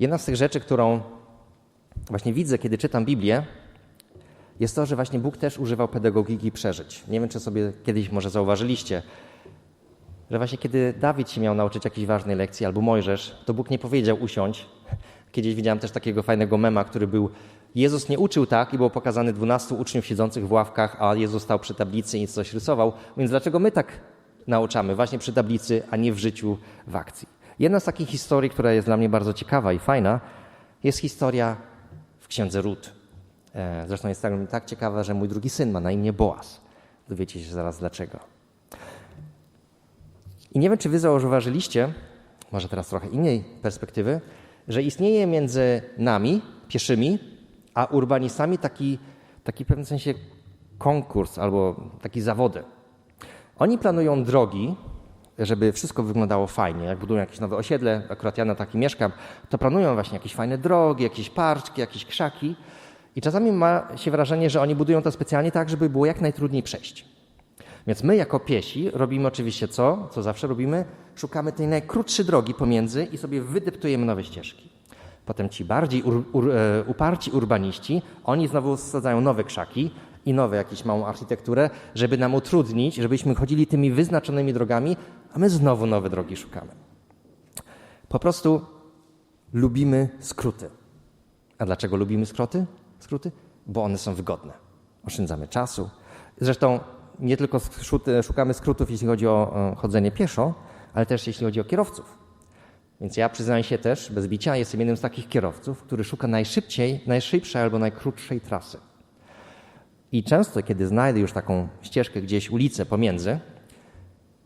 Jedna z tych rzeczy, którą właśnie widzę, kiedy czytam Biblię, jest to, że właśnie Bóg też używał pedagogiki przeżyć. Nie wiem, czy sobie kiedyś może zauważyliście, że właśnie kiedy Dawid się miał nauczyć jakiejś ważnej lekcji albo Mojżesz, to Bóg nie powiedział usiądź. Kiedyś widziałem też takiego fajnego mema, który był Jezus nie uczył tak i było pokazane dwunastu uczniów siedzących w ławkach, a Jezus stał przy tablicy i coś rysował. Więc dlaczego my tak nauczamy? Właśnie przy tablicy, a nie w życiu, w akcji. Jedna z takich historii, która jest dla mnie bardzo ciekawa i fajna, jest historia w księdze Rut. E, zresztą jest tak, tak ciekawa, że mój drugi syn ma na imię Boaz. Dowiecie się zaraz dlaczego. I nie wiem, czy wy zauważyliście, może teraz trochę innej perspektywy, że istnieje między nami, pieszymi, a urbanistami taki, taki w pewnym sensie konkurs albo taki zawody. Oni planują drogi, żeby wszystko wyglądało fajnie. Jak budują jakieś nowe osiedle, akurat ja na takim mieszkam, to planują właśnie jakieś fajne drogi, jakieś parczki, jakieś krzaki. I czasami ma się wrażenie, że oni budują to specjalnie tak, żeby było jak najtrudniej przejść. Więc my jako piesi robimy oczywiście co? Co zawsze robimy? Szukamy tej najkrótszej drogi pomiędzy i sobie wydeptujemy nowe ścieżki. Potem ci bardziej ur, ur, e, uparci urbaniści, oni znowu sadzają nowe krzaki i nowe jakąś małą architekturę, żeby nam utrudnić, żebyśmy chodzili tymi wyznaczonymi drogami, a my znowu nowe drogi szukamy. Po prostu lubimy skróty. A dlaczego lubimy skróty? skróty? Bo one są wygodne. Oszczędzamy czasu. Zresztą nie tylko szukamy skrótów, jeśli chodzi o chodzenie pieszo, ale też jeśli chodzi o kierowców. Więc ja przyznaję się też, bez bicia, jestem jednym z takich kierowców, który szuka najszybciej, najszybszej albo najkrótszej trasy. I często, kiedy znajdę już taką ścieżkę gdzieś, ulicę pomiędzy,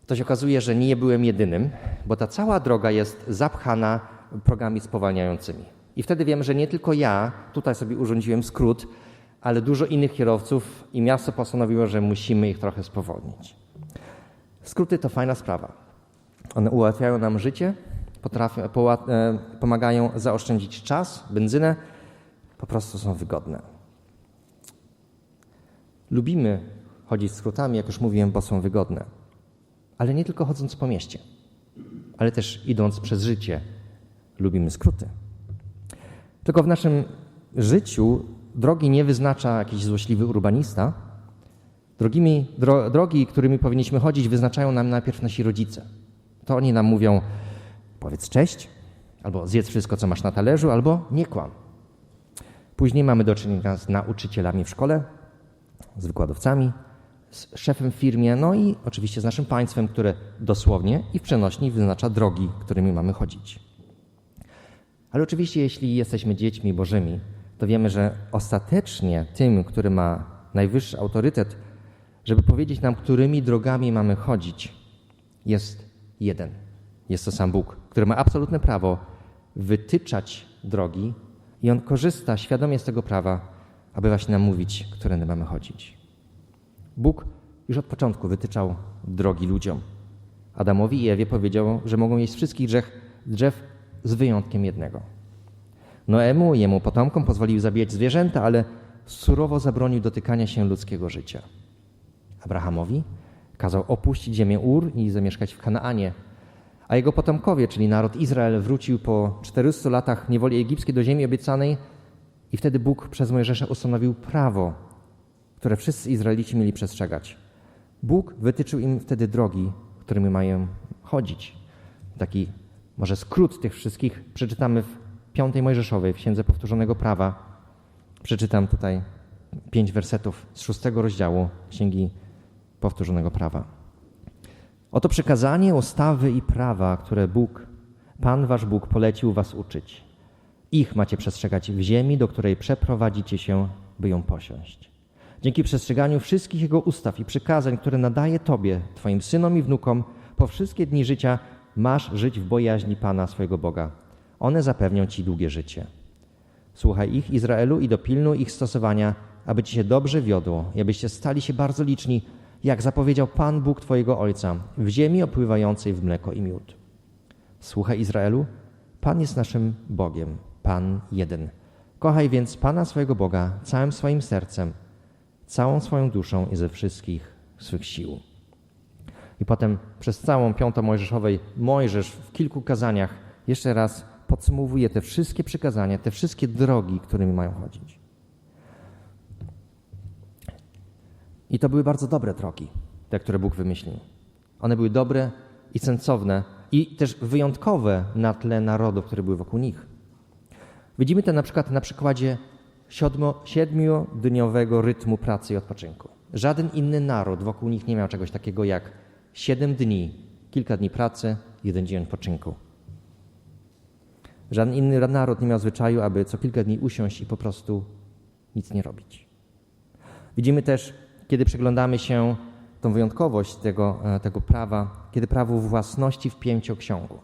to się okazuje, że nie byłem jedynym, bo ta cała droga jest zapchana progami spowalniającymi. I wtedy wiem, że nie tylko ja tutaj sobie urządziłem skrót, ale dużo innych kierowców i miasto postanowiło, że musimy ich trochę spowolnić. Skróty to fajna sprawa. One ułatwiają nam życie, potrafią, e, pomagają zaoszczędzić czas, benzynę, po prostu są wygodne. Lubimy chodzić skrótami, jak już mówiłem, bo są wygodne. Ale nie tylko chodząc po mieście, ale też idąc przez życie, lubimy skróty. Tylko w naszym życiu drogi nie wyznacza jakiś złośliwy urbanista. Drogimi, dro, drogi, którymi powinniśmy chodzić, wyznaczają nam najpierw nasi rodzice. To oni nam mówią, powiedz cześć, albo zjedz wszystko, co masz na talerzu, albo nie kłam. Później mamy do czynienia z nauczycielami w szkole, z wykładowcami, z szefem firmie, no i oczywiście z naszym państwem, które dosłownie i w przenośni wyznacza drogi, którymi mamy chodzić. Ale oczywiście, jeśli jesteśmy dziećmi Bożymi, to wiemy, że ostatecznie tym, który ma najwyższy autorytet, żeby powiedzieć nam, którymi drogami mamy chodzić, jest jeden. Jest to sam Bóg, który ma absolutne prawo wytyczać drogi i on korzysta świadomie z tego prawa, aby właśnie nam mówić, którędy mamy chodzić. Bóg już od początku wytyczał drogi ludziom. Adamowi i Ewie powiedział, że mogą jeść wszystkich drzew, drzew z wyjątkiem jednego. Noemu i jemu potomkom pozwolił zabijać zwierzęta, ale surowo zabronił dotykania się ludzkiego życia. Abrahamowi kazał opuścić ziemię Ur i zamieszkać w Kanaanie, a jego potomkowie, czyli naród Izrael, wrócił po 400 latach niewoli egipskiej do ziemi obiecanej i wtedy Bóg przez Mojżesza ustanowił prawo, które wszyscy Izraelici mieli przestrzegać. Bóg wytyczył im wtedy drogi, którymi mają chodzić. Taki może skrót tych wszystkich przeczytamy w piątej Mojżeszowej, w Księdze Powtórzonego Prawa. Przeczytam tutaj pięć wersetów z szóstego rozdziału Księgi Powtórzonego Prawa. Oto przykazanie, ustawy i prawa, które Bóg, Pan wasz Bóg polecił was uczyć. Ich macie przestrzegać w ziemi, do której przeprowadzicie się, by ją posiąść. Dzięki przestrzeganiu wszystkich Jego ustaw i przykazań, które nadaje Tobie, Twoim synom i wnukom, po wszystkie dni życia masz żyć w bojaźni Pana swojego Boga. One zapewnią Ci długie życie. Słuchaj ich, Izraelu, i dopilnuj ich stosowania, aby Ci się dobrze wiodło i abyście stali się bardzo liczni, jak zapowiedział Pan Bóg Twojego Ojca, w ziemi opływającej w mleko i miód. Słuchaj, Izraelu, Pan jest naszym Bogiem, Pan jeden. Kochaj więc Pana swojego Boga całym swoim sercem, całą swoją duszą i ze wszystkich swych sił. I potem przez całą piątą Mojżeszowej Mojżesz w kilku kazaniach jeszcze raz podsumowuje te wszystkie przykazania, te wszystkie drogi, którymi mają chodzić. I to były bardzo dobre drogi, te, które Bóg wymyślił. One były dobre i sensowne i też wyjątkowe na tle narodów, które były wokół nich. Widzimy to na przykład na przykładzie siedmo, siedmiodniowego rytmu pracy i odpoczynku. Żaden inny naród wokół nich nie miał czegoś takiego jak siedem dni, kilka dni pracy, jeden dzień odpoczynku. Żaden inny naród nie miał zwyczaju, aby co kilka dni usiąść i po prostu nic nie robić. Widzimy też, kiedy przyglądamy się tą wyjątkowość tego, e, tego prawa, kiedy prawo własności w pięcioksiągu.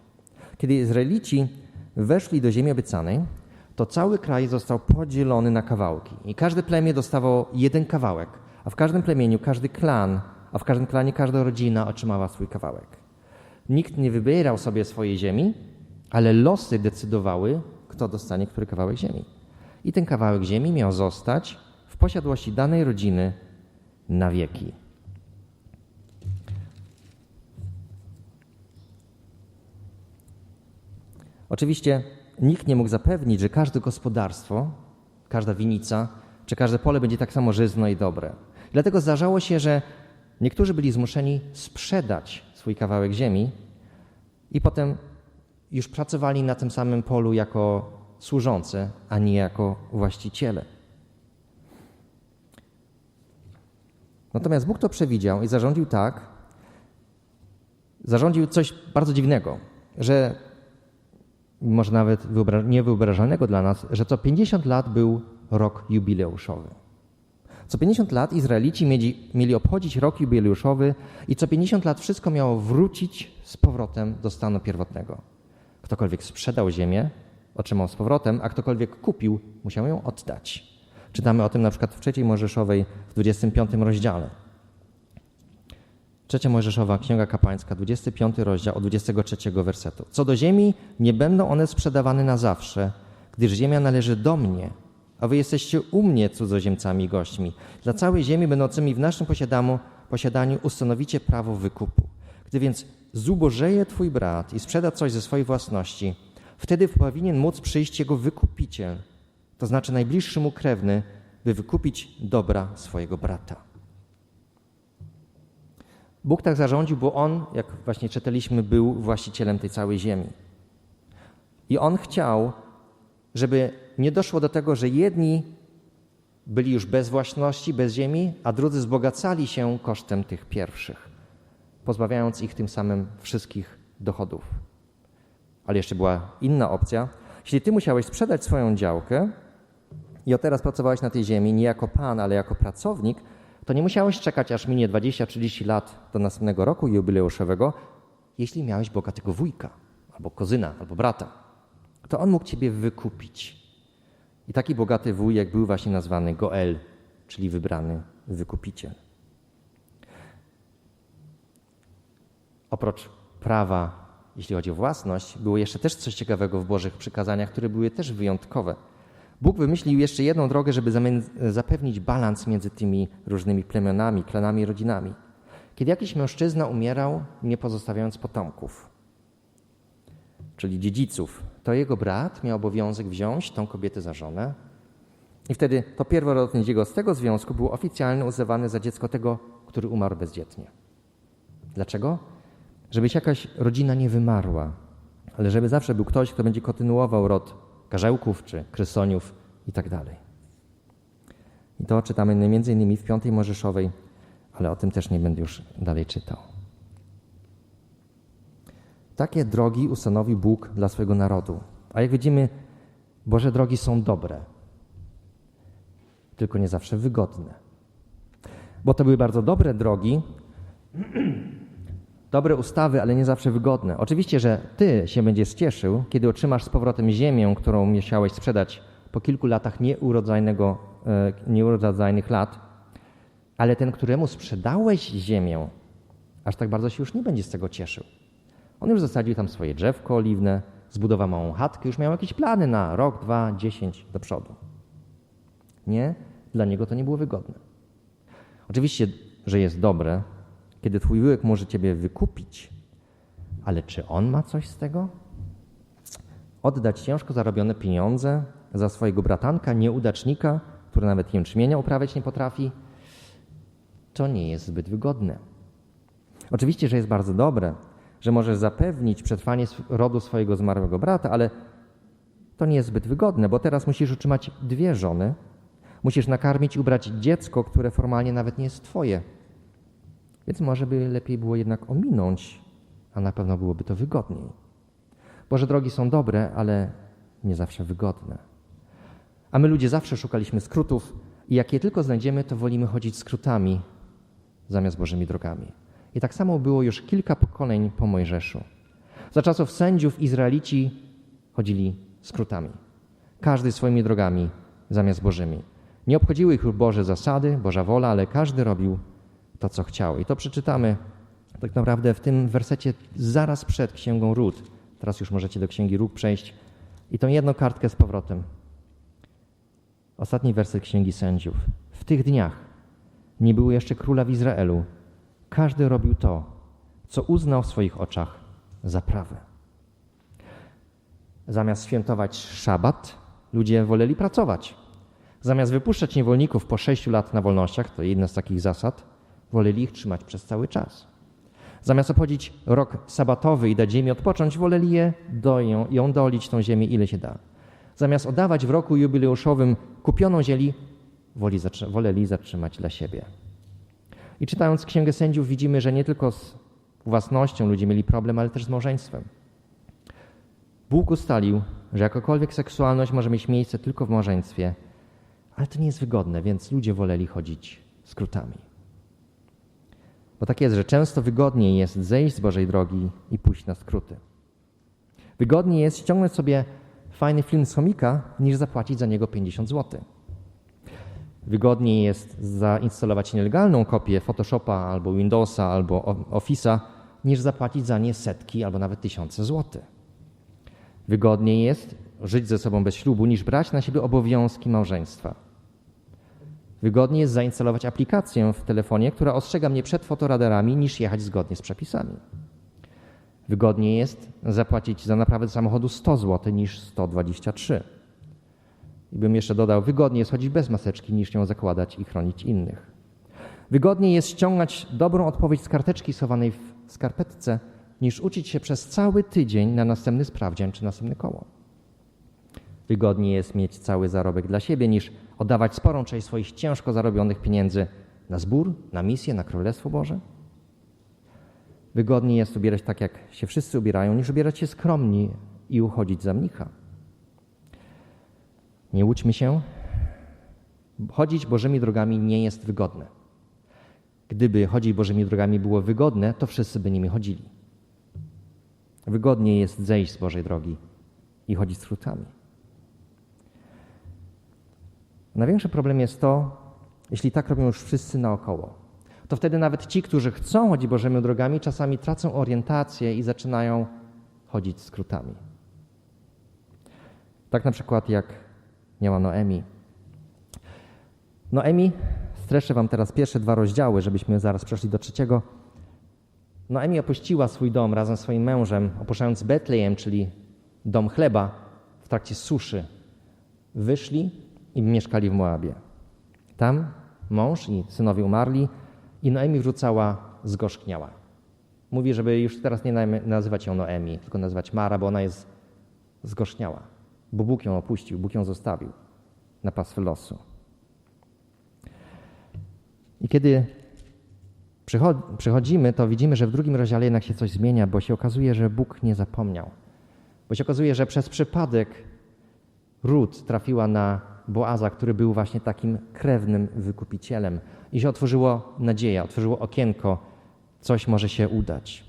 Kiedy Izraelici weszli do ziemi obiecanej, to cały kraj został podzielony na kawałki i każde plemię dostawało jeden kawałek, a w każdym plemieniu każdy klan, a w każdym klanie każda rodzina otrzymała swój kawałek. Nikt nie wybierał sobie swojej ziemi, ale losy decydowały, kto dostanie który kawałek ziemi. I ten kawałek ziemi miał zostać w posiadłości danej rodziny na wieki. Oczywiście nikt nie mógł zapewnić, że każde gospodarstwo, każda winica czy każde pole będzie tak samo żyzne i dobre. Dlatego zdarzało się, że niektórzy byli zmuszeni sprzedać swój kawałek ziemi i potem już pracowali na tym samym polu jako służący, a nie jako właściciele. Natomiast Bóg to przewidział i zarządził tak, zarządził coś bardzo dziwnego, że może nawet niewyobrażalnego dla nas, że co 50 lat był rok jubileuszowy. Co 50 lat Izraelici mieli, mieli obchodzić rok jubileuszowy i co 50 lat wszystko miało wrócić z powrotem do stanu pierwotnego. Ktokolwiek sprzedał ziemię, otrzymał z powrotem, a ktokolwiek kupił, musiał ją oddać. Czytamy o tym na przykład w trzeciej Mojżeszowej w 25 rozdziale. Trzecia Mojżeszowa, Księga Kapłańska, 25 rozdział od 23 wersetu. Co do ziemi, nie będą one sprzedawane na zawsze, gdyż ziemia należy do mnie, a wy jesteście u mnie cudzoziemcami i gośćmi. Dla całej ziemi będącymi w naszym posiadaniu, ustanowicie prawo wykupu. Gdy więc zubożeje twój brat i sprzeda coś ze swojej własności, wtedy powinien móc przyjść jego wykupiciel, to znaczy najbliższy mu krewny, by wykupić dobra swojego brata. Bóg tak zarządził, bo On, jak właśnie czytaliśmy, był właścicielem tej całej ziemi. I On chciał, żeby nie doszło do tego, że jedni byli już bez własności, bez ziemi, a drudzy wzbogacali się kosztem tych pierwszych, pozbawiając ich tym samym wszystkich dochodów. Ale jeszcze była inna opcja. Jeśli ty musiałeś sprzedać swoją działkę i od teraz pracowałeś na tej ziemi nie jako pan, ale jako pracownik, to nie musiałeś czekać, aż minie 20-30 lat do następnego roku jubileuszowego, jeśli miałeś bogatego wujka, albo kozyna, albo brata. To on mógł ciebie wykupić. I taki bogaty wujek był właśnie nazwany Goel, czyli wybrany wykupiciel. Oprócz prawa, jeśli chodzi o własność, było jeszcze też coś ciekawego w Bożych przykazaniach, które były też wyjątkowe. Bóg wymyślił jeszcze jedną drogę, żeby zapewnić balans między tymi różnymi plemionami, klanami, rodzinami. Kiedy jakiś mężczyzna umierał, nie pozostawiając potomków, czyli dziedziców, to jego brat miał obowiązek wziąć tą kobietę za żonę i wtedy to pierworodne dziecko z tego związku było oficjalnie uznawane za dziecko tego, który umarł bezdzietnie. Dlaczego? Żeby jakaś rodzina nie wymarła, ale żeby zawsze był ktoś, kto będzie kontynuował rod karzełków czy krysoniów i tak. I to czytamy innymi w piątej Możeszowej, ale o tym też nie będę już dalej czytał. Takie drogi ustanowił Bóg dla swojego narodu. A jak widzimy, Boże drogi są dobre, tylko nie zawsze wygodne. Bo to były bardzo dobre drogi, dobre ustawy, ale nie zawsze wygodne. Oczywiście, że ty się będziesz cieszył, kiedy otrzymasz z powrotem ziemię, którą musiałeś sprzedać po kilku latach nieurodzajnego, e, nieurodzajnych lat, ale ten, któremu sprzedałeś ziemię, aż tak bardzo się już nie będzie z tego cieszył. On już zasadził tam swoje drzewko oliwne, zbudował małą chatkę, już miał jakieś plany na rok, dwa, dziesięć do przodu. Nie, dla niego to nie było wygodne. Oczywiście, że jest dobre, kiedy twój wujek może ciebie wykupić, ale czy on ma coś z tego? Oddać ciężko zarobione pieniądze za swojego bratanka, nieudacznika, który nawet jęczmienia uprawiać nie potrafi, to nie jest zbyt wygodne. Oczywiście, że jest bardzo dobre, że możesz zapewnić przetrwanie rodu swojego zmarłego brata, ale to nie jest zbyt wygodne, bo teraz musisz utrzymać dwie żony, musisz nakarmić i ubrać dziecko, które formalnie nawet nie jest twoje. Więc może by lepiej było jednak ominąć, a na pewno byłoby to wygodniej. Boże drogi są dobre, ale nie zawsze wygodne. A my ludzie zawsze szukaliśmy skrótów i jak je tylko znajdziemy, to wolimy chodzić skrótami zamiast Bożymi drogami. I tak samo było już kilka pokoleń po Mojżeszu. Za czasów sędziów Izraelici chodzili skrótami. Każdy swoimi drogami zamiast Bożymi. Nie obchodziły ich Boże zasady, Boża wola, ale każdy robił to, co chciał. I to przeczytamy tak naprawdę w tym wersecie zaraz przed Księgą Ród. Teraz już możecie do Księgi Ród przejść i tą jedną kartkę z powrotem. Ostatni werset Księgi Sędziów. W tych dniach nie było jeszcze króla w Izraelu. Każdy robił to, co uznał w swoich oczach za prawe. Zamiast świętować szabat, ludzie woleli pracować. Zamiast wypuszczać niewolników po sześciu lat na wolnościach, to jedna z takich zasad, woleli ich trzymać przez cały czas. Zamiast obchodzić rok sabatowy i dać ziemi odpocząć, woleli je doją, ją dolić tą ziemię ile się da. Zamiast oddawać w roku jubileuszowym kupioną zieli, woleli zatrzymać dla siebie. I czytając Księgę Sędziów widzimy, że nie tylko z własnością ludzie mieli problem, ale też z małżeństwem. Bóg ustalił, że jakakolwiek seksualność może mieć miejsce tylko w małżeństwie, ale to nie jest wygodne, więc ludzie woleli chodzić skrótami. Bo tak jest, że często wygodniej jest zejść z Bożej drogi i pójść na skróty. Wygodniej jest ściągnąć sobie fajny film z chomika, niż zapłacić za niego 50 zł. Wygodniej jest zainstalować nielegalną kopię Photoshopa albo Windowsa albo Office'a, niż zapłacić za nie setki albo nawet tysiące złotych. Wygodniej jest żyć ze sobą bez ślubu, niż brać na siebie obowiązki małżeństwa. Wygodniej jest zainstalować aplikację w telefonie, która ostrzega mnie przed fotoradarami, niż jechać zgodnie z przepisami. Wygodniej jest zapłacić za naprawę samochodu 100 zł niż 123. I bym jeszcze dodał, wygodniej jest chodzić bez maseczki, niż ją zakładać i chronić innych. Wygodniej jest ściągać dobrą odpowiedź z karteczki schowanej w skarpetce, niż uczyć się przez cały tydzień na następny sprawdzian czy następne koło. Wygodniej jest mieć cały zarobek dla siebie, niż oddawać sporą część swoich ciężko zarobionych pieniędzy na zbór, na misję, na Królestwo Boże. Wygodniej jest ubierać tak, jak się wszyscy ubierają, niż ubierać się skromni i uchodzić za mnicha. Nie łudźmy się. Chodzić Bożymi drogami nie jest wygodne. Gdyby chodzić Bożymi drogami było wygodne, to wszyscy by nimi chodzili. Wygodniej jest zejść z Bożej drogi i chodzić skrótami. Największy problem jest to, jeśli tak robią już wszyscy naokoło. To wtedy nawet ci, którzy chcą chodzić Bożymi drogami, czasami tracą orientację i zaczynają chodzić skrótami. Tak na przykład jak miała Noemi. Noemi, streszę wam teraz pierwsze dwa rozdziały, żebyśmy zaraz przeszli do trzeciego. Noemi opuściła swój dom razem z swoim mężem, opuszczając Betlejem, czyli dom chleba, w trakcie suszy. Wyszli i mieszkali w Moabie. Tam mąż i synowie umarli i Noemi wrzucała zgorzkniała. Mówi, żeby już teraz nie nazywać ją Noemi, tylko nazywać Mara, bo ona jest zgorzkniała bo Bóg ją opuścił, Bóg ją zostawił na pastwę losu. I kiedy przychodzimy, to widzimy, że w drugim rozdziale jednak się coś zmienia, bo się okazuje, że Bóg nie zapomniał. Bo się okazuje, że przez przypadek Ród trafiła na Boaza, który był właśnie takim krewnym wykupicielem. I się otworzyło nadzieja, otworzyło okienko, coś może się udać.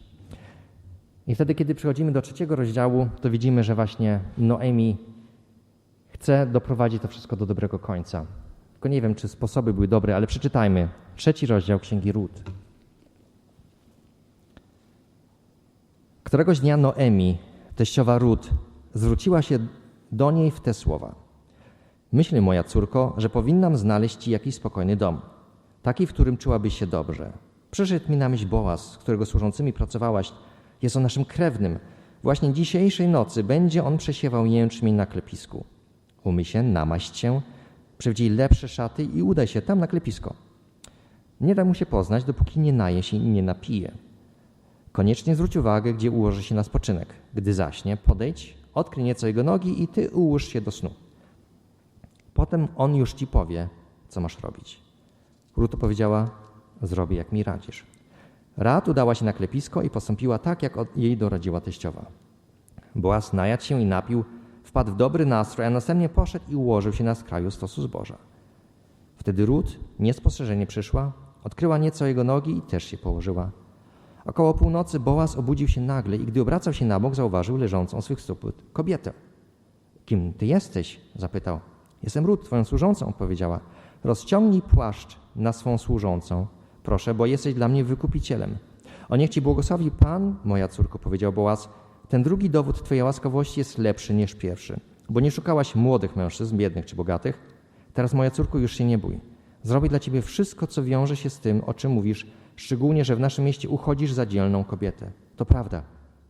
I wtedy, kiedy przychodzimy do trzeciego rozdziału, to widzimy, że właśnie Noemi chce doprowadzić to wszystko do dobrego końca. Tylko nie wiem, czy sposoby były dobre, ale przeczytajmy trzeci rozdział Księgi Ród. Któregoś dnia Noemi, teściowa Ród, zwróciła się do niej w te słowa. Myślę, moja córko, że powinnam znaleźć ci jakiś spokojny dom, taki, w którym czułabyś się dobrze. Przyszedł mi na myśl Boaz, którego służącymi pracowałaś, jest on naszym krewnym. Właśnie dzisiejszej nocy będzie on przesiewał jęczmień na klepisku. Umy się, namaść się, przywdziej lepsze szaty i udaj się tam na klepisko. Nie da mu się poznać, dopóki nie naje się i nie napije. Koniecznie zwróć uwagę, gdzie ułoży się na spoczynek. Gdy zaśnie, podejdź, odkryj nieco jego nogi i ty ułóż się do snu. Potem on już ci powie, co masz robić. Ruto powiedziała, zrobię jak mi radzisz. Rad udała się na klepisko i postąpiła tak, jak jej doradziła teściowa. Boaz najadł się i napił, wpadł w dobry nastrój, a następnie poszedł i ułożył się na skraju stosu zboża. Wtedy Rut niespostrzeżenie przyszła, odkryła nieco jego nogi i też się położyła. Około północy Boaz obudził się nagle i gdy obracał się na bok, zauważył leżącą swych stóp kobietę. Kim ty jesteś? zapytał. Jestem Rut, twoją służącą, odpowiedziała. Rozciągnij płaszcz na swą służącą, proszę, bo jesteś dla mnie wykupicielem. O niech ci błogosławi Pan, moja córko, powiedział Boaz. Ten drugi dowód twojej łaskawości jest lepszy niż pierwszy, bo nie szukałaś młodych mężczyzn, biednych czy bogatych. Teraz, moja córko, już się nie bój. Zrobię dla ciebie wszystko, co wiąże się z tym, o czym mówisz, szczególnie, że w naszym mieście uchodzisz za dzielną kobietę. To prawda,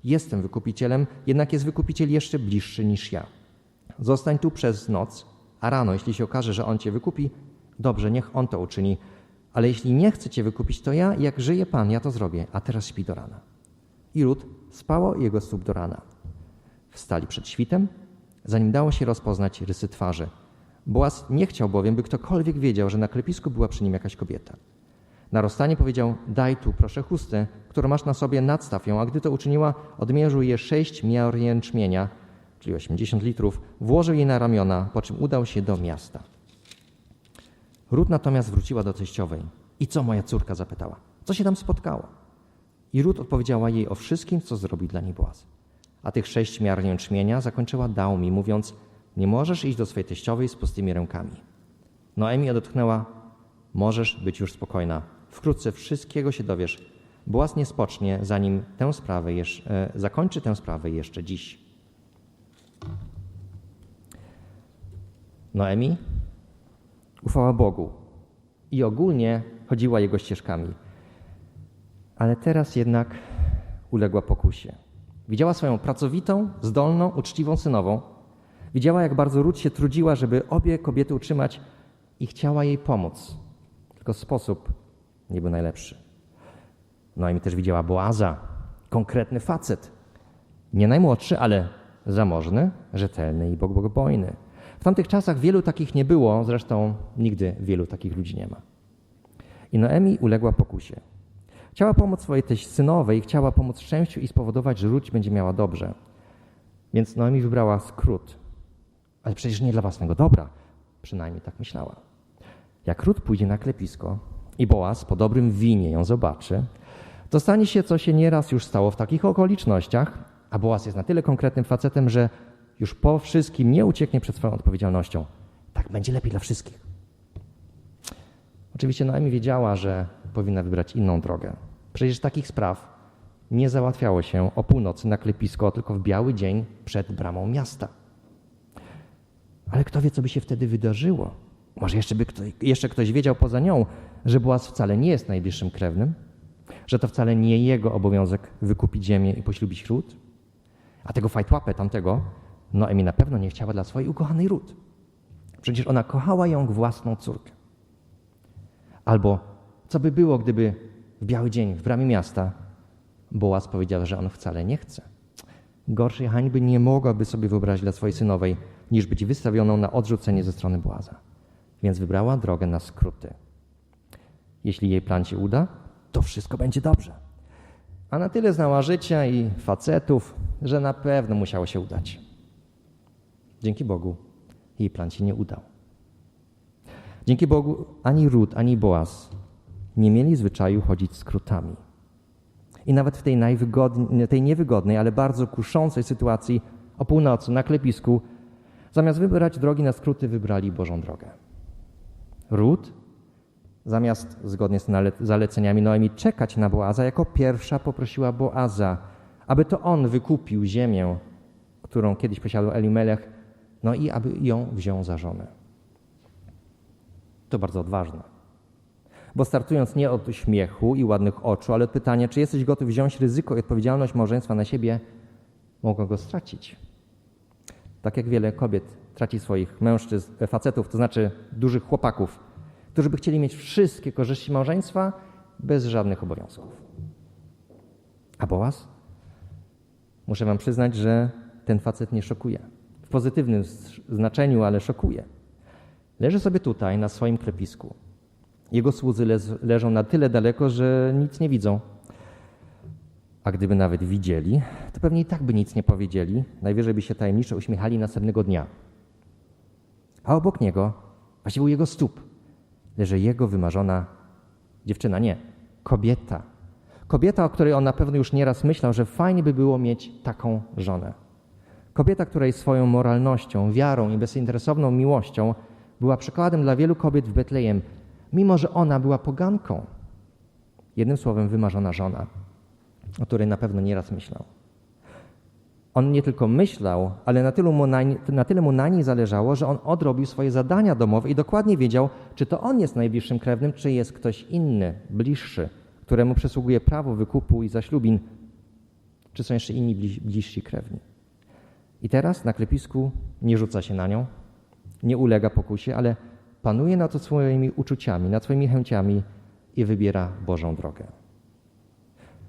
jestem wykupicielem, jednak jest wykupiciel jeszcze bliższy niż ja. Zostań tu przez noc, a rano, jeśli się okaże, że on cię wykupi, dobrze, niech on to uczyni. Ale jeśli nie chce cię wykupić, to ja, jak żyje Pan, ja to zrobię, a teraz śpi do rana. I Rut spało jego stóp do rana. Wstali przed świtem, zanim dało się rozpoznać rysy twarzy. Boaz nie chciał bowiem, by ktokolwiek wiedział, że na klepisku była przy nim jakaś kobieta. Na rozstanie powiedział, daj tu proszę chustę, którą masz na sobie, nadstaw ją, a gdy to uczyniła, odmierzył je sześć miar jęczmienia, czyli 80 litrów, włożył jej na ramiona, po czym udał się do miasta. Rut natomiast wróciła do teściowej. I co moja córka zapytała? Co się tam spotkało? I Rut odpowiedziała jej o wszystkim, co zrobi dla niej Boaz. A tych sześć miar jęczmienia zakończyła dał mi, mówiąc, nie możesz iść do swojej teściowej z pustymi rękami. Noemi odetchnęła, możesz być już spokojna. Wkrótce wszystkiego się dowiesz. Boaz nie spocznie, zanim tę sprawę jeszcze, zakończy tę sprawę jeszcze dziś. Noemi ufała Bogu i ogólnie chodziła Jego ścieżkami. Ale teraz jednak uległa pokusie. Widziała swoją pracowitą, zdolną, uczciwą synową. Widziała, jak bardzo Ród się trudziła, żeby obie kobiety utrzymać i chciała jej pomóc. Tylko sposób nie był najlepszy. No i mi też widziała Boaza, konkretny facet. Nie najmłodszy, ale zamożny, rzetelny i bogobojny. W tamtych czasach wielu takich nie było, zresztą nigdy wielu takich ludzi nie ma. I Noemi uległa pokusie. Chciała pomóc swojej teś synowej, chciała pomóc szczęściu i spowodować, że ludź będzie miała dobrze. Więc Noemi wybrała skrót. Ale przecież nie dla własnego dobra. Przynajmniej tak myślała. Jak Rut pójdzie na klepisko i Boaz po dobrym winie ją zobaczy, to stanie się, co się nieraz już stało w takich okolicznościach, a Boaz jest na tyle konkretnym facetem, że już po wszystkim nie ucieknie przed swoją odpowiedzialnością. Tak będzie lepiej dla wszystkich. Oczywiście Naomi wiedziała, że powinna wybrać inną drogę. Przecież takich spraw nie załatwiało się o północy na klepisko, tylko w biały dzień przed bramą miasta. Ale kto wie, co by się wtedy wydarzyło? Może jeszcze by ktoś, jeszcze ktoś wiedział poza nią, że Boaz wcale nie jest najbliższym krewnym? Że to wcale nie jego obowiązek wykupić ziemię i poślubić ród? A tego fajtłapę tamtego Noemi na pewno nie chciała dla swojej ukochanej Rut. Przecież ona kochała ją własną córkę. Albo co by było, gdyby w biały dzień w bramie miasta Boaz powiedział, że on wcale nie chce. Gorszej hańby nie mogłaby sobie wyobrazić dla swojej synowej, niż być wystawioną na odrzucenie ze strony Boaza. Więc wybrała drogę na skróty. Jeśli jej plan się uda, to wszystko będzie dobrze. A na tyle znała życia i facetów, że na pewno musiało się udać. Dzięki Bogu jej plan się nie udał. Dzięki Bogu ani Rut, ani Boaz nie mieli zwyczaju chodzić skrótami. I nawet w tej, tej niewygodnej, ale bardzo kuszącej sytuacji o północy na klepisku, zamiast wybrać drogi na skróty, wybrali Bożą drogę. Rut, zamiast zgodnie z zaleceniami Noemi czekać na Boaza, jako pierwsza poprosiła Boaza, aby to on wykupił ziemię, którą kiedyś posiadał Elimelech, no i aby ją wziął za żonę. To bardzo odważne. Bo startując nie od śmiechu i ładnych oczu, ale od pytania, czy jesteś gotów wziąć ryzyko i odpowiedzialność małżeństwa na siebie, mogą go stracić. Tak jak wiele kobiet traci swoich mężczyzn, e, facetów, to znaczy dużych chłopaków, którzy by chcieli mieć wszystkie korzyści małżeństwa bez żadnych obowiązków. A Boaz? Muszę wam przyznać, że ten facet nie szokuje. Pozytywnym znaczeniu, ale szokuje. Leży sobie tutaj, na swoim klepisku. Jego słudzy leżą na tyle daleko, że nic nie widzą. A gdyby nawet widzieli, to pewnie i tak by nic nie powiedzieli, najwyżej by się tajemniczo uśmiechali następnego dnia. A obok niego, właściwie u jego stóp, leży jego wymarzona dziewczyna, nie, kobieta. Kobieta, o której on na pewno już nieraz myślał, że fajnie by było mieć taką żonę. Kobieta, której swoją moralnością, wiarą i bezinteresowną miłością była przykładem dla wielu kobiet w Betlejem, mimo że ona była poganką. Jednym słowem, wymarzona żona, o której na pewno nieraz myślał. On nie tylko myślał, ale na tyle, mu na, na tyle mu na niej zależało, że on odrobił swoje zadania domowe i dokładnie wiedział, czy to on jest najbliższym krewnym, czy jest ktoś inny, bliższy, któremu przysługuje prawo wykupu i zaślubin, czy są jeszcze inni bliżsi krewni. I teraz na klepisku nie rzuca się na nią, nie ulega pokusie, ale panuje nad swoimi uczuciami, nad swoimi chęciami i wybiera Bożą drogę.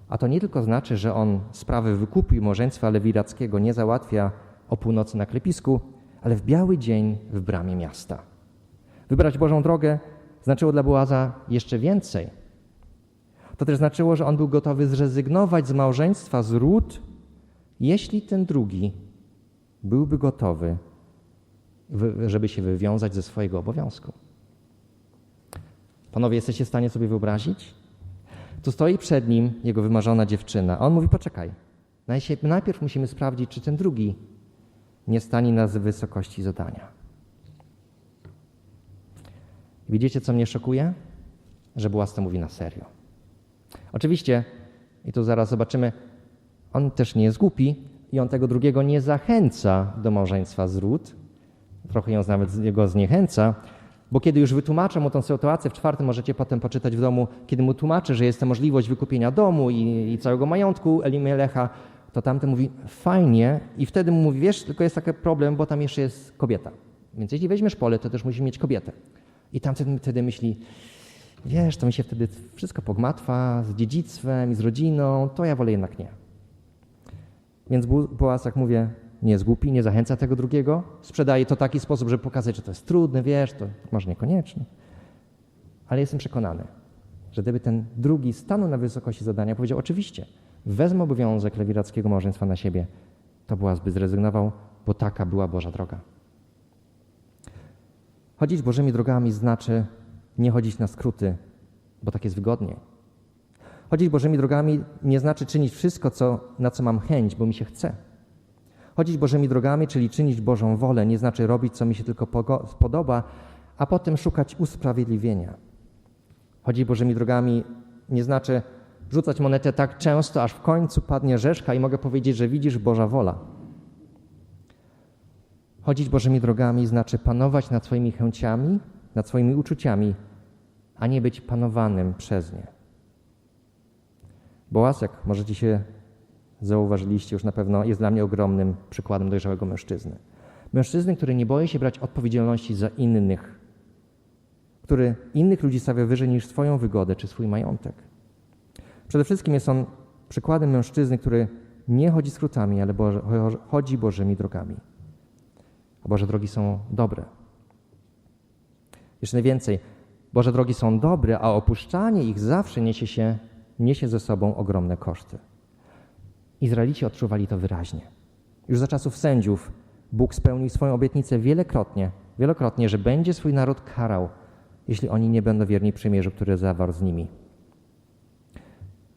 A to nie tylko znaczy, że on sprawy wykupu i małżeństwa lewirackiego nie załatwia o północy na klepisku, ale w biały dzień w bramie miasta. Wybrać Bożą drogę znaczyło dla Boaza jeszcze więcej. To też znaczyło, że on był gotowy zrezygnować z małżeństwa z ród, jeśli ten drugi byłby gotowy, żeby się wywiązać ze swojego obowiązku. Panowie, jesteście w stanie sobie wyobrazić? Tu stoi przed nim jego wymarzona dziewczyna. A on mówi: Poczekaj. Najpierw musimy sprawdzić, czy ten drugi nie stanie na wysokości zadania. Widzicie, co mnie szokuje? Że Błasta mówi na serio. Oczywiście, i tu zaraz zobaczymy, on też nie jest głupi i on tego drugiego nie zachęca do małżeństwa z ród, trochę ją nawet go zniechęca, bo kiedy już wytłumaczę mu tę sytuację, w czwartym możecie potem poczytać w domu, kiedy mu tłumaczę, że jest to możliwość wykupienia domu i, i całego majątku Elimelecha, to tamten mówi fajnie i wtedy mu mówi, wiesz, tylko jest taki problem, bo tam jeszcze jest kobieta. Więc jeśli weźmiesz pole, to też musi mieć kobietę. I tamten wtedy myśli, wiesz, to mi się wtedy wszystko pogmatwa z dziedzictwem i z rodziną, to ja wolę jednak nie. Więc Boaz, jak mówię, nie jest głupi, nie zachęca tego drugiego, sprzedaje to w taki sposób, żeby pokazać, że to jest trudne, wiesz, to może niekoniecznie. Ale jestem przekonany, że gdyby ten drugi stanął na wysokości zadania, powiedział, oczywiście, wezmę obowiązek lewirackiego małżeństwa na siebie, to Boaz by zrezygnował, bo taka była Boża droga. Chodzić Bożymi drogami znaczy nie chodzić na skróty, bo tak jest wygodnie. Chodzić Bożymi drogami nie znaczy czynić wszystko, co, na co mam chęć, bo mi się chce. Chodzić Bożymi drogami, czyli czynić Bożą wolę, nie znaczy robić, co mi się tylko podoba, a potem szukać usprawiedliwienia. Chodzić Bożymi drogami nie znaczy rzucać monetę tak często, aż w końcu padnie rzeszka i mogę powiedzieć, że widzisz Boża wola. Chodzić Bożymi drogami znaczy panować nad swoimi chęciami, nad swoimi uczuciami, a nie być panowanym przez nie. Boaz, jak możecie się zauważyliście już na pewno, jest dla mnie ogromnym przykładem dojrzałego mężczyzny. Mężczyzny, który nie boi się brać odpowiedzialności za innych, który innych ludzi stawia wyżej niż swoją wygodę czy swój majątek. Przede wszystkim jest on przykładem mężczyzny, który nie chodzi skrótami, ale Boże, chodzi Bożymi drogami. A Boże drogi są dobre. Jeszcze więcej, Boże drogi są dobre, a opuszczanie ich zawsze niesie, się, niesie ze sobą ogromne koszty. Izraelici odczuwali to wyraźnie. Już za czasów sędziów Bóg spełnił swoją obietnicę wielokrotnie, wielokrotnie, że będzie swój naród karał, jeśli oni nie będą wierni przymierzu, który zawarł z nimi.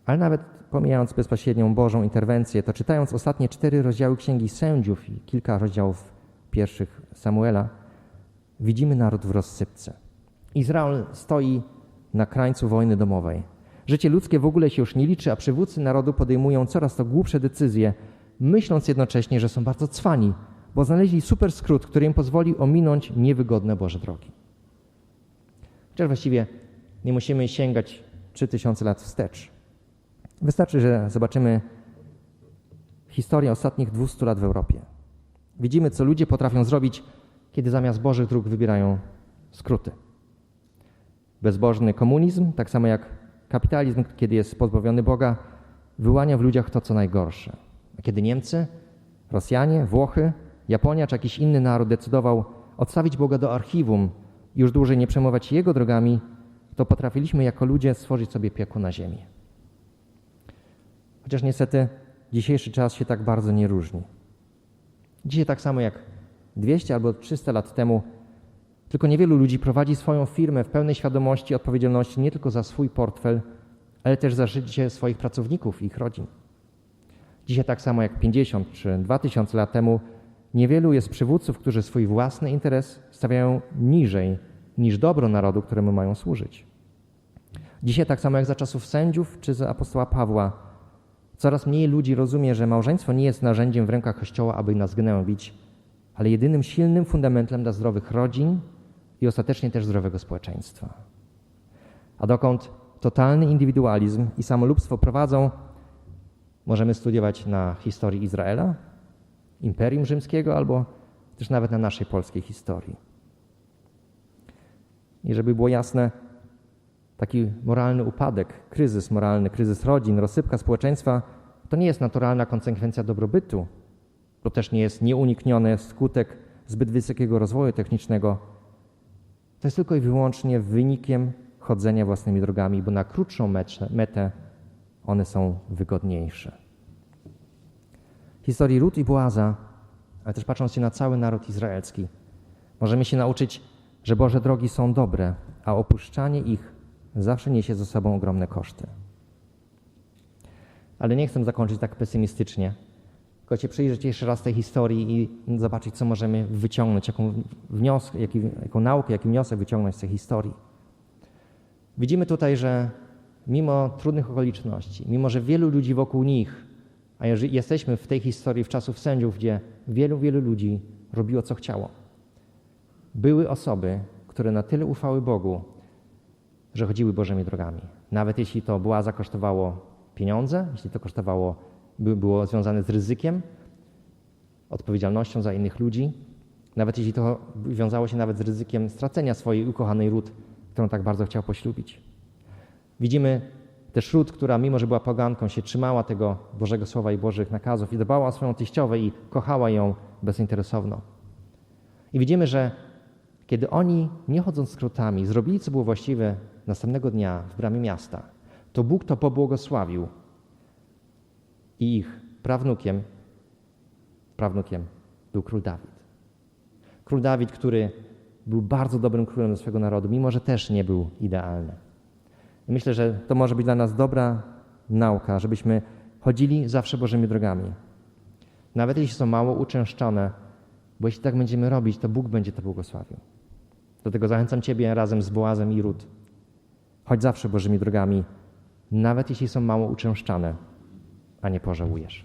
Ale nawet pomijając bezpośrednią Bożą interwencję, to czytając ostatnie cztery rozdziały Księgi Sędziów i kilka rozdziałów pierwszych Samuela, widzimy naród w rozsypce. Izrael stoi na krańcu wojny domowej. Życie ludzkie w ogóle się już nie liczy, a przywódcy narodu podejmują coraz to głupsze decyzje, myśląc jednocześnie, że są bardzo cwani, bo znaleźli super skrót, który im pozwoli ominąć niewygodne Boże drogi. Chociaż właściwie nie musimy sięgać 3000 lat wstecz. Wystarczy, że zobaczymy historię ostatnich 200 lat w Europie. Widzimy, co ludzie potrafią zrobić, kiedy zamiast Bożych dróg wybierają skróty. Bezbożny komunizm, tak samo jak kapitalizm, kiedy jest pozbawiony Boga, wyłania w ludziach to, co najgorsze. A kiedy Niemcy, Rosjanie, Włochy, Japonia czy jakiś inny naród decydował odstawić Boga do archiwum i już dłużej nie przejmować Jego drogami, to potrafiliśmy jako ludzie stworzyć sobie piekło na ziemi. Chociaż niestety dzisiejszy czas się tak bardzo nie różni. Dzisiaj tak samo jak 200 albo 300 lat temu, tylko niewielu ludzi prowadzi swoją firmę w pełnej świadomości odpowiedzialności nie tylko za swój portfel, ale też za życie swoich pracowników i ich rodzin. Dzisiaj tak samo jak 50 czy 2000 lat temu, niewielu jest przywódców, którzy swój własny interes stawiają niżej niż dobro narodu, któremu mają służyć. Dzisiaj tak samo jak za czasów sędziów czy za apostoła Pawła, coraz mniej ludzi rozumie, że małżeństwo nie jest narzędziem w rękach Kościoła, aby nas gnębić, ale jedynym silnym fundamentem dla zdrowych rodzin i ostatecznie też zdrowego społeczeństwa. A dokąd totalny indywidualizm i samolubstwo prowadzą, możemy studiować na historii Izraela, Imperium Rzymskiego albo też nawet na naszej polskiej historii. I żeby było jasne, taki moralny upadek, kryzys moralny, kryzys rodzin, rozsypka społeczeństwa to nie jest naturalna konsekwencja dobrobytu, to też nie jest nieunikniony skutek zbyt wysokiego rozwoju technicznego. To jest tylko i wyłącznie wynikiem chodzenia własnymi drogami, bo na krótszą metę one są wygodniejsze. W historii Rut i Boaza, ale też patrząc się na cały naród izraelski, możemy się nauczyć, że Boże drogi są dobre, a opuszczanie ich zawsze niesie ze sobą ogromne koszty. Ale nie chcę zakończyć tak pesymistycznie, tylko się przyjrzeć jeszcze raz tej historii i zobaczyć, co możemy wyciągnąć, jaką, wniosek, jaki, jaką naukę, jaki wniosek wyciągnąć z tej historii. Widzimy tutaj, że mimo trudnych okoliczności, mimo że wielu ludzi wokół nich, a jesteśmy w tej historii w czasów sędziów, gdzie wielu, wielu ludzi robiło co chciało, były osoby, które na tyle ufały Bogu, że chodziły Bożymi drogami. Nawet jeśli to błaza kosztowało pieniądze, jeśli to kosztowało, było związane z ryzykiem, odpowiedzialnością za innych ludzi, nawet jeśli to wiązało się nawet z ryzykiem stracenia swojej ukochanej ród, którą tak bardzo chciał poślubić. Widzimy też ród, która mimo, że była poganką, się trzymała tego Bożego Słowa i Bożych nakazów i dbała o swoją teściowę i kochała ją bezinteresownie. I widzimy, że kiedy oni, nie chodząc skrótami, zrobili, co było właściwe następnego dnia w bramie miasta, to Bóg to pobłogosławił i ich prawnukiem, prawnukiem był król Dawid. Król Dawid, który był bardzo dobrym królem dla swojego narodu, mimo że też nie był idealny. I myślę, że to może być dla nas dobra nauka, żebyśmy chodzili zawsze Bożymi drogami. Nawet jeśli są mało uczęszczone, bo jeśli tak będziemy robić, to Bóg będzie to błogosławił. Dlatego zachęcam Ciebie razem z Boazem i Rut. Chodź zawsze Bożymi drogami, nawet jeśli są mało uczęszczane, a nie pożałujesz.